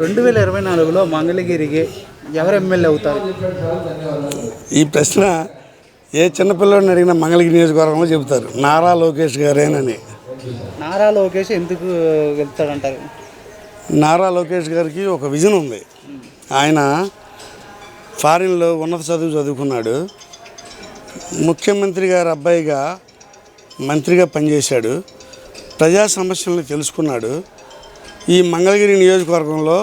రెండు వేల ఇరవై నాలుగులో మంగళగిరికి ఎవరు ఎమ్మెల్యే అవుతారు? ఈ ప్రశ్న ఏ చిన్నపిల్లని అడిగినా మంగళగిరి నియోజకవర్గంలో చెబుతారు. నారా లోకేష్ గారేనని. నారా లోకేష్ ఎందుకు వెళ్తాడంటారు? నారా లోకేష్ గారికి ఒక విజన్ ఉంది. ఆయన ఫారిన్లో ఉన్నత చదువు చదువుకున్నాడు. ముఖ్యమంత్రి గారి అబ్బాయిగా మంత్రిగా పనిచేశాడు. ప్రజా సమస్యలను తెలుసుకున్నాడు. ఈ మంగళగిరి నియోజకవర్గంలో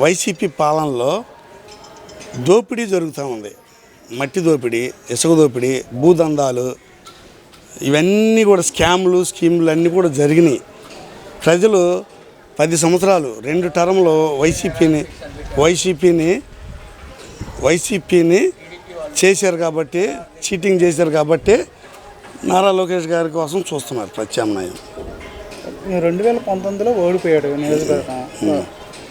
వైసీపీ పాలనలో దోపిడీ జరుగుతూ ఉంది. మట్టి దోపిడీ ఇసుక దోపిడీ భూదందాలు ఇవన్నీ కూడా స్కామ్లు స్కీములు అన్నీ కూడా జరిగినాయి. ప్రజలు పది సంవత్సరాలు రెండు టర్మ్లో వైసీపీని వైసీపీని వైసీపీని చేశారు కాబట్టి చీటింగ్ చేశారు కాబట్టి నారా లోకేష్ గారి కోసం చూస్తున్నారు ప్రత్యామ్నాయం. రెండు వేల పంతొమ్మిదిలో ఓడిపోయాడు నియోజకవర్గం.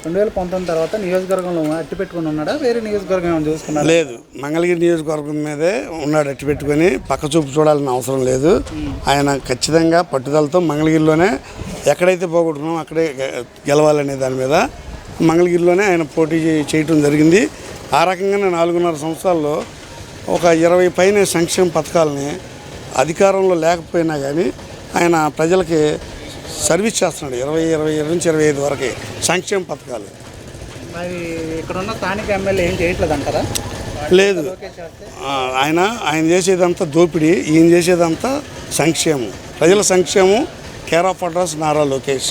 రెండు వేల పంతొమ్మిది తర్వాత నియోజకవర్గంలో అట్టి పెట్టుకుని ఉన్నాడా? వేరే నియోజకవర్గం ఏమైనా చూసుకున్నాడా? లేదు. మంగళగిరి నియోజకవర్గం మీదే ఉన్నాడు అట్టి పెట్టుకొని. పక్క చూపు చూడాల్సిన అవసరం లేదు. ఆయన ఖచ్చితంగా పట్టుదలతో మంగళగిరిలోనే ఎక్కడైతే పోగొట్టుకున్నామో అక్కడే గెలవాలనే దాని మీద మంగళగిరిలోనే ఆయన పోటీ చేయటం జరిగింది. ఆ రకంగానే నాలుగున్నర సంవత్సరాల్లో ఒక ఇరవై పైన సంక్షేమ పథకాలని అధికారంలో లేకపోయినా కానీ ఆయన ప్రజలకి సర్వీస్ చేస్తున్నాడు. ఇరవై ఇరవై ఇరవై నుంచి ఇరవై ఐదు వరకు సంక్షేమ పథకాలు. మరి ఇక్కడున్న స్థానిక ఎమ్మెల్యే ఏం చేయట్లేదు అంటారా లేదు ఆయన ఆయన చేసేదంతా దోపిడీ ఈయన చేసేదంతా సంక్షేమం. ప్రజల సంక్షేమం care of address Nara Lokesh.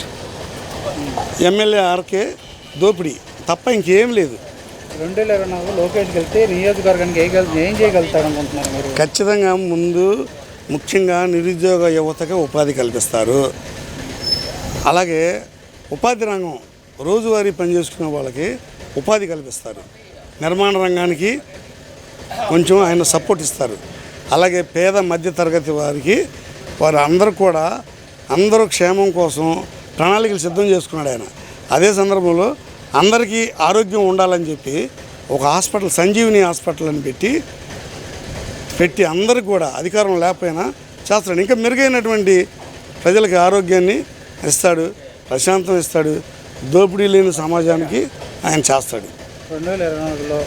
MLA RK దోపిడీ. తప్ప ఇంకేం లేదు. రెండు వేల ఇరవై నాలుగులో లోకేష్ వెళ్తే నియోజకవర్గానికి ఏ గెల్- ఏం చేయగలుగుతాడు అనుకుంటున్నారు ఖచ్చితంగా ముందు ముఖ్యంగా నిరుద్యోగ యువతకి ఉపాధి కల్పిస్తారు. అలాగే ఉపాధి రంగం రోజువారీ పనిచేసుకునే వాళ్ళకి ఉపాధి కల్పిస్తారు. నిర్మాణ రంగానికి కొంచెం ఆయన సపోర్ట్ ఇస్తారు. అలాగే పేద మధ్య తరగతి వారికి వారు అందరూ కూడా అందరూ క్షేమం కోసం ప్రణాళికలు సిద్ధం చేసుకున్నాడు ఆయన. అదే సందర్భంలో అందరికీ ఆరోగ్యం ఉండాలని చెప్పి ఒక హాస్పిటల్ సంజీవిని హాస్పిటల్ అని పెట్టి పెట్టి అందరికి కూడా అధికారం లేకపోయినా చేస్తాడు. ఇంకా మెరుగైనటువంటి ప్రజలకి ఆరోగ్యాన్ని ఇస్తాడు ప్రశాంతం ఇస్తాడు దోపిడీ లేని సమాజానికి ఆయన చేస్తాడు. రెండు వేల ఇరవై నాలుగులో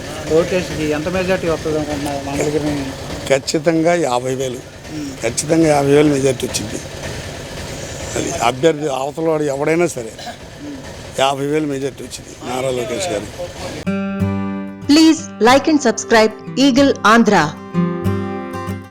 ఎంత మెజార్టీ వస్తుంది అనుకుంటున్నారు మంగళగిరి ఖచ్చితంగా యాభై వేలు. ఖచ్చితంగా యాభై వేలు మెజార్టీ వచ్చింది. అది అభ్యర్థి అవతల వాడు ఎవడైనా సరే యాభై వేలు మెజార్టీ వచ్చింది నారా లోకేష్ గారికి. Please like and subscribe Eagle Andhra